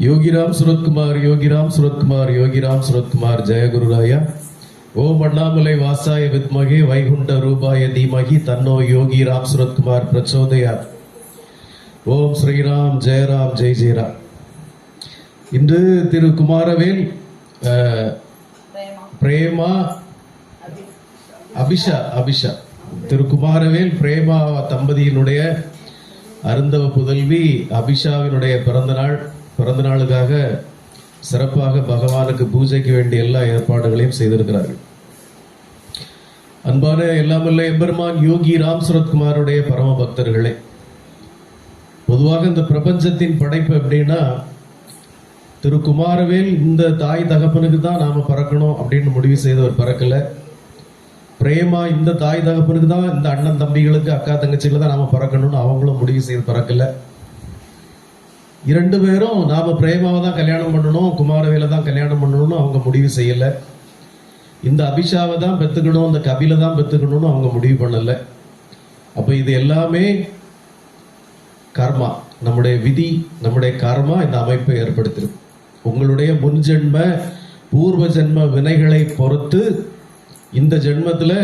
யோகிராம் சுரத்குமார் யோகிராம் சுரத்குமார் யோகிராம் சுரத்குமார் ஜெயகுருராயா. ஓம் அண்ணாமலை வாசாய வித்மகே வைகுண்ட ரூபாய தீமகி தன்னோ யோகி ராம் சுரத்குமார் பிரச்சோதயா. ஓம் ஸ்ரீராம் ஜெயராம் ஜெய் ஜெயராம். இன்று திரு குமாரவேல் பிரேமா அபிஷா அபிஷா. திரு குமாரவேல் பிரேமா தம்பதியினுடைய அருந்தவ புதல்வி அபிஷாவினுடைய பிறந்தநாள். பிறந்த நாளுக்காக சிறப்பாக பகவானுக்கு பூஜைக்கு வேண்டிய எல்லா ஏற்பாடுகளையும் செய்திருக்கிறார்கள். அன்பான எல்லாமல்ல எம்பெருமான் யோகி ராம் சரத்குமாருடைய பரம பக்தர்களே பொதுவாக இந்த பிரபஞ்சத்தின் படைப்பு எப்படின்னா திரு குமாரவேல் இந்த தாய் தகப்பனுக்கு தான் நாம பறக்கணும் அப்படின்னு முடிவு செய்தவர் பறக்கல. பிரேமா இந்த தாய் தகப்பனுக்கு தான் இந்த அண்ணன் தம்பிகளுக்கு அக்கா தங்கச்சிகளை தான் நாம பறக்கணும்னு அவங்களும் முடிவு செய்து பறக்கலை. இரண்டு பேரும் நாம் பிரேமாவை தான் கல்யாணம் பண்ணணும் குமாரவேல தான் கல்யாணம் பண்ணணும்னு அவங்க முடிவு செய்யலை. இந்த அபிஷாவை தான் பெற்றுக்கணும் இந்த கபில தான் பெற்றுக்கணும்னு அவங்க முடிவு பண்ணலை. அப்போ இது எல்லாமே கர்மா நம்முடைய விதி நம்முடைய கர்மா இந்த அமைப்பை ஏற்படுத்திடும் உங்களுடைய முன் ஜென்ம பூர்வ ஜென்ம வினைகளை பொறுத்து இந்த ஜென்மத்தில்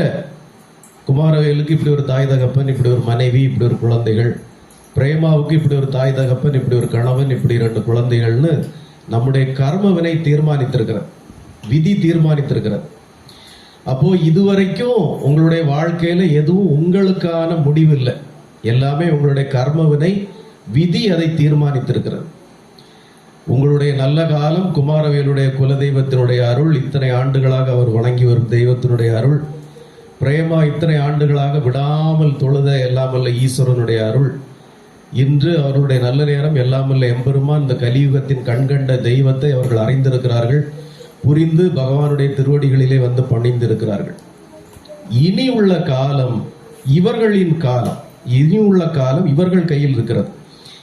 குமாரவேலுக்கு இப்படி ஒரு தாய் தகப்பன் இப்படி ஒரு மனைவி இப்படி ஒரு குழந்தைகள் பிரேமாவுக்கு இப்படி ஒரு தாய் தகப்பன் இப்படி ஒரு கணவன் இப்படி ரெண்டு குழந்தைகள்னு நம்முடைய கர்மவினை தீர்மானித்திருக்கிற விதி தீர்மானித்திருக்கிறது அப்போ இதுவரைக்கும் உங்களுடைய வாழ்க்கையில எதுவும் உங்களுக்கான முடிவு இல்லை எல்லாமே உங்களுடைய கர்மவினை விதி அதை தீர்மானித்திருக்கிறது உங்களுடைய நல்ல காலம் குமாரவேலுடைய குலதெய்வத்தினுடைய அருள் இத்தனை ஆண்டுகளாக அவர் வணங்கி வரும் தெய்வத்தினுடைய அருள் பிரேமா இத்தனை ஆண்டுகளாக விடாமல் தொழுத எல்லாமல்ல ஈஸ்வரனுடைய அருள். இன்று அவருடைய நல்ல நேரம் எல்லாமல்ல எம்பெருமான் இந்த கலியுகத்தின் கண்கண்ட தெய்வத்தை அவர்கள் அறிந்திருக்கிறார்கள். புரிந்து பகவானுடைய திருவடிகளிலே வந்து பணிந்திருக்கிறார்கள். இனி உள்ள காலம் இவர்களின் காலம் இனி உள்ள காலம் இவர்கள் கையில் இருக்கிறது.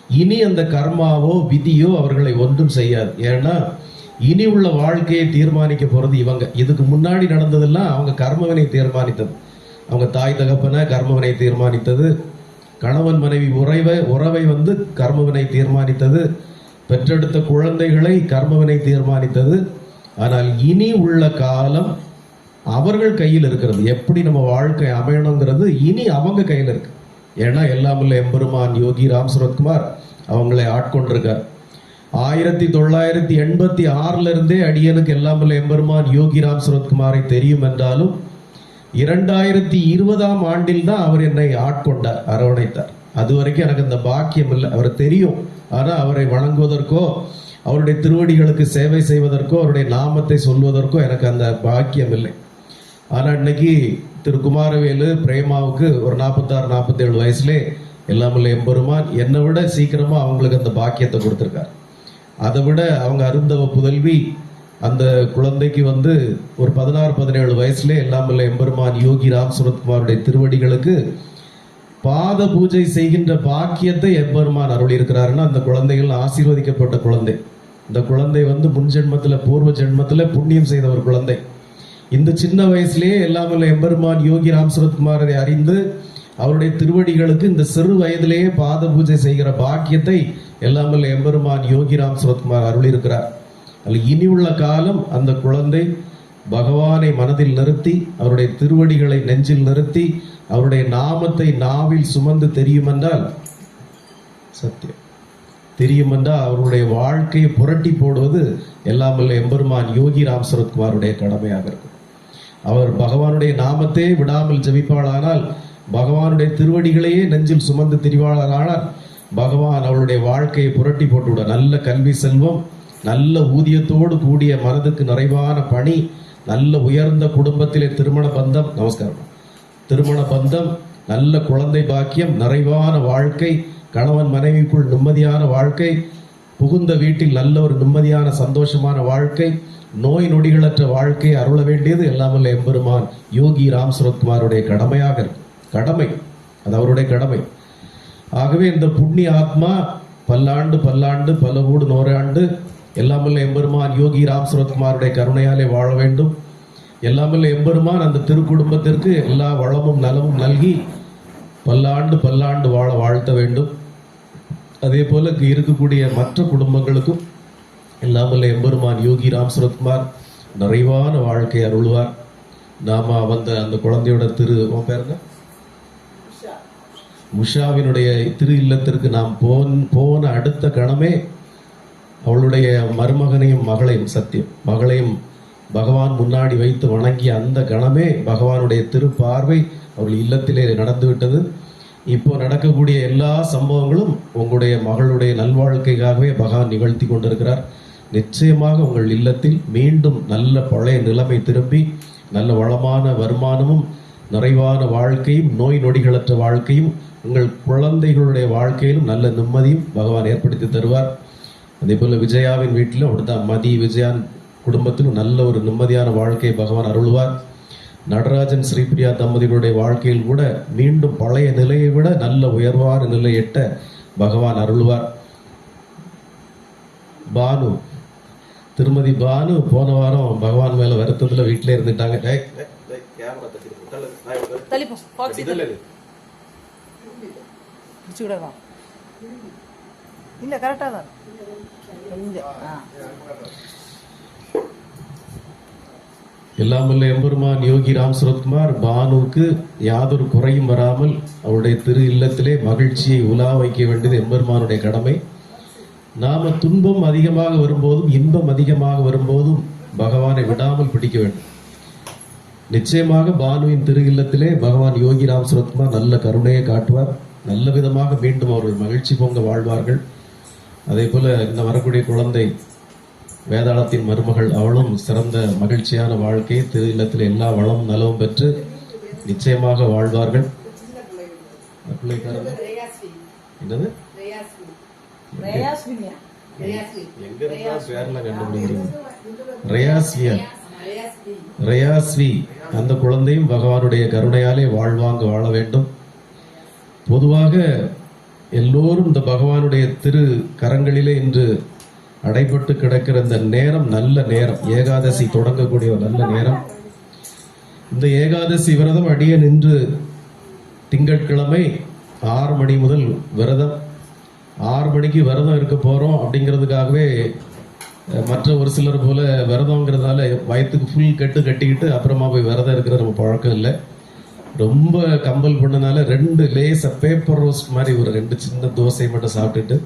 இனி அந்த கர்மாவோ விதியோ அவர்களை ஒன்றும் செய்யாது. ஏன்னா இனி உள்ள வாழ்க்கையை தீர்மானிக்க போகிறது இவங்க. இதுக்கு முன்னாடி நடந்ததெல்லாம் அவங்க கர்மவினை தீர்மானித்தது. அவங்க தாய் தகப்பன கர்மவினை தீர்மானித்தது. கணவன் மனைவி உறவை உறவை வந்து கர்மவினை தீர்மானித்தது. பெற்றெடுத்த குழந்தைகளை கர்மவினை தீர்மானித்தது. ஆனால் இனி உள்ள காலம் அவர்கள் கையில் இருக்கிறது. எப்படி நம்ம வாழ்க்கை அமையணுங்கிறது இனி அவங்க கையில் இருக்கு. ஏன்னா எல்லாம் எல்லாமல்ல எம்பெருமான் யோகி ராம் சுரத்குமார் அவங்களை ஆட்கொண்டிருக்கார். ஆயிரத்தி தொள்ளாயிரத்தி எண்பத்தி ஆறுல இருந்தே அடியனுக்கு எல்லாமல்ல எம்பெருமான் யோகி ராம் சுரத்குமாரை தெரியும் என்றாலும் இரண்டாயிரத்தி இருபதாம் ஆண்டில் தான் அவர் என்னை ஆட்கொண்டார் அரவணைத்தார். அது வரைக்கும் எனக்கு அந்த பாக்கியம் இல்லை. அவர் தெரியும். ஆனால் அவரை வணங்குவதற்கோ அவருடைய திருவடிகளுக்கு சேவை செய்வதற்கோ அவருடைய நாமத்தை சொல்வதற்கோ எனக்கு அந்த பாக்கியம் இல்லை. ஆனால் இன்னைக்கு திரு குமாரவேலு பிரேமாவுக்கு ஒரு நாற்பத்தாறு நாற்பத்தேழு வயசுலே எல்லாமல்ல எம்பெருமான் என்னை விட சீக்கிரமாக அவங்களுக்கு அந்த பாக்கியத்தை கொடுத்துருக்கார். அதை விட அவங்க அருந்தவ புதல்வி அந்த குழந்தைக்கு வந்து ஒரு பதினாறு பதினேழு வயசுல எல்லாமல்ல எம்பெருமான் யோகி ராம் சுரத்குமாருடைய திருவடிகளுக்கு பாத பூஜை செய்கின்ற பாக்கியத்தை எம்பெருமான் அருள் இருக்கிறாருன்னா அந்த குழந்தைகள் ஆசீர்வதிக்கப்பட்ட குழந்தை. இந்த குழந்தை வந்து முன்ஜென்மத்தில் பூர்வ ஜென்மத்தில் புண்ணியம் செய்த ஒரு குழந்தை. இந்த சின்ன வயசுலேயே எல்லாம் இல்லை எம்பெருமான் யோகி ராம் சுரத்குமாரை அறிந்து அவருடைய திருவடிகளுக்கு இந்த சிறு வயதிலேயே பாத பூஜை செய்கிற பாக்கியத்தை எல்லாமல்ல எம்பெருமான் யோகி ராம் சுரத்குமார் அருள் இருக்கிறார் அல்ல இனி உள்ள காலம் அந்த குழந்தை பகவானை மனதில் நிறுத்தி அவருடைய திருவடிகளை நெஞ்சில் நிறுத்தி அவருடைய நாமத்தை நாவில் சுமந்து தெரியுமென்றால் சத்தியம். தெரியுமென்றால் அவருடைய வாழ்க்கையை புரட்டி போடுவது எல்லாமல்ல எம்பெருமான் யோகி ராம் சரத்குமாருடைய கடமையாக இருக்கும். அவர் பகவானுடைய நாமத்தை விடாமல் ஜெபிப்பாளானால் பகவானுடைய திருவடிகளையே நெஞ்சில் சுமந்து திரிவாளரானால் பகவான் அவளுடைய வாழ்க்கையை புரட்டி போட்டுவிட நல்ல கல்வி செல்வம் நல்ல ஊதியத்தோடு கூடிய மனதுக்கு நிறைவான பணி நல்ல உயர்ந்த குடும்பத்திலே திருமண பந்தம். நமஸ்காரம். திருமண பந்தம் நல்ல குழந்தை பாக்கியம் நிறைவான வாழ்க்கை கணவன் மனைவிக்குள் நிம்மதியான வாழ்க்கை புகுந்த வீட்டில் நல்ல ஒரு நிம்மதியான சந்தோஷமான வாழ்க்கை நோய் நொடிகளற்ற வாழ்க்கை அருள வேண்டியது எல்லாமல்ல எம்பெருமான் யோகி ராம் சுரத்குமாருடைய கடமையாக இருக்கு. கடமை அது அவருடைய கடமை. ஆகவே இந்த புண்ணிய ஆத்மா பல்லாண்டு பல்லாண்டு பல ஊடு நூறாண்டு எல்லாமல்ல எம்பெருமான் யோகி ராம் சுரத்குமாருடைய கருணையாலே வாழ வேண்டும். எல்லாமல்ல எம்பெருமான் அந்த திருக்குடும்பத்திற்கு எல்லா வளமும் நலமும் நல்கி பல்லாண்டு பல்லாண்டு வாழ வாழ்த்த வேண்டும். அதே போல இருக்கக்கூடிய மற்ற குடும்பங்களுக்கும் எல்லாமல்ல எம்பெருமான் யோகி ராம் சுரத்குமார் நிறைவான வாழ்க்கை அருள்வார். நாம வந்த அந்த குழந்தையோட திரு பேருங்க உஷாவினுடைய திரு இல்லத்திற்கு நாம் போன் போன அடுத்த கணமே அவளுடைய மருமகனையும் மகளையும் சத்தியம் மகளையும் பகவான் முன்னாடி வைத்து வணங்கிய அந்த கணமே பகவானுடைய திருப்பார்வை அவர்கள் இல்லத்திலே நடந்துவிட்டது. இப்போ நடக்கக்கூடிய எல்லா சம்பவங்களும் உங்களுடைய மகளுடைய நல்வாழ்க்கைக்காகவே பகவான் நிகழ்த்தி கொண்டிருக்கிறார். நிச்சயமாக உங்கள் இல்லத்தில் மீண்டும் நல்ல பழைய நிலைமை திரும்பி நல்ல வளமான வருமானமும் நிறைவான வாழ்க்கையும் நோய் நொடிகளற்ற வாழ்க்கையும் உங்கள் குழந்தைகளுடைய வாழ்க்கையிலும் நல்ல நிம்மதியும் பகவான் ஏற்படுத்தி தருவார். அதே போல விஜயாவின் வீட்டிலும் அப்படித்தான் மதி விஜயான் குடும்பத்திலும் நல்ல ஒரு நிம்மதியான வாழ்க்கையை பகவான் அருள்வார். நடராஜன் ஸ்ரீபிரியா தம்பதிகளுடைய வாழ்க்கையில் கூட மீண்டும் பழைய நிலையை விட நல்ல உயர்வான நிலை எட்ட பகவான் அருள்வார். பானு திருமதி பானு போன வாரம் பகவான் மேல வருத்தத்துல வீட்டிலே இருந்துட்டாங்க. டேய், இல்லை கரெக்டாக தான். கொஞ்சம் ஆ. எம்பெருமான் யோகி ராம் சுரத்குமார் பானுவுக்கு யாதொரு குறையும் வராமல் அவருடைய திரு இல்லத்திலே மகிழ்ச்சியை உலா வைக்க வேண்டியது எம்பெருமானுடைய கடமை. நாம துன்பம் அதிகமாக வரும்போதும் இன்பம் அதிகமாக வரும்போதும் பகவானை விடாமல் பிடிக்க வேண்டும். நிச்சயமாக பானுவின் திரு இல்லத்திலே பகவான் யோகி ராம் சுரத்குமார் நல்ல கருணையை காட்டுவார். நல்ல விதமாக மீண்டும் அவர்கள் மகிழ்ச்சி பொங்க வாழ்வார்கள். அதே போல இந்த வரக்கூடிய குழந்தை வேதாளத்தின் மருமகள் அவளும் சிறந்த மகிழ்ச்சியான வாழ்க்கையை திரு இல்லத்தில் எல்லா வளம் நலவும் பெற்று நிச்சயமாக வாழ்வார்கள். என்னது? ரயாஸ்வி அந்த குழந்தையும் பகவானுடைய கருணையாலே வாழ்வாங்க வாழ வேண்டும். பொதுவாக எல்லோரும் இந்த பகவானுடைய திரு கரங்களிலே இன்று அடைபட்டு கிடக்கிற இந்த நேரம் நல்ல நேரம். ஏகாதசி தொடங்கக்கூடிய ஒரு நல்ல நேரம். இந்த ஏகாதசி விரதம் அடிய நின்று திங்கட்கிழமை ஆறு மணி முதல் விரதம். ஆறு மணிக்கு விரதம் இருக்க போகிறோம் அப்படிங்கிறதுக்காகவே மற்ற ஒரு சிலர் போல விரதங்கிறதால வயத்துக்கு ஃபுல் கட்டு கட்டிக்கிட்டு அப்புறமா போய் விரதம் இருக்கிற நம்ம பழக்கம் இல்லை. ரொம்ப கம்பல் பண்ணனால ரெண்டு லேச பேப்பர் ரோஸ்ட் மாதிரி ஒரு ரெண்டு சின்ன தோசை மட்டும் சாப்பிட்டுட்டு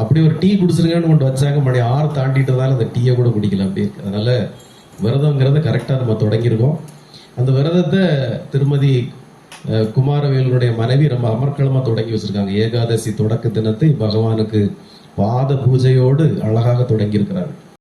அப்படி ஒரு டீ குடிச்சிருங்கன்னு கொண்டு வச்சாங்க. மணி ஆறு தாண்டிட்டதால அந்த டீயை கூட குடிக்கல அப்படி இருக்கு. அதனால விரதங்கிறத கரெக்டாக நம்ம தொடங்கியிருக்கோம். அந்த விரதத்தை திருமதி குமாரவேலுடைய மனைவி ரொம்ப அமர்க்களமாக தொடங்கி வச்சுருக்காங்க. ஏகாதசி தொடக்க தினத்தை பகவானுக்கு பாத பூஜையோடு அழகாக தொடங்கி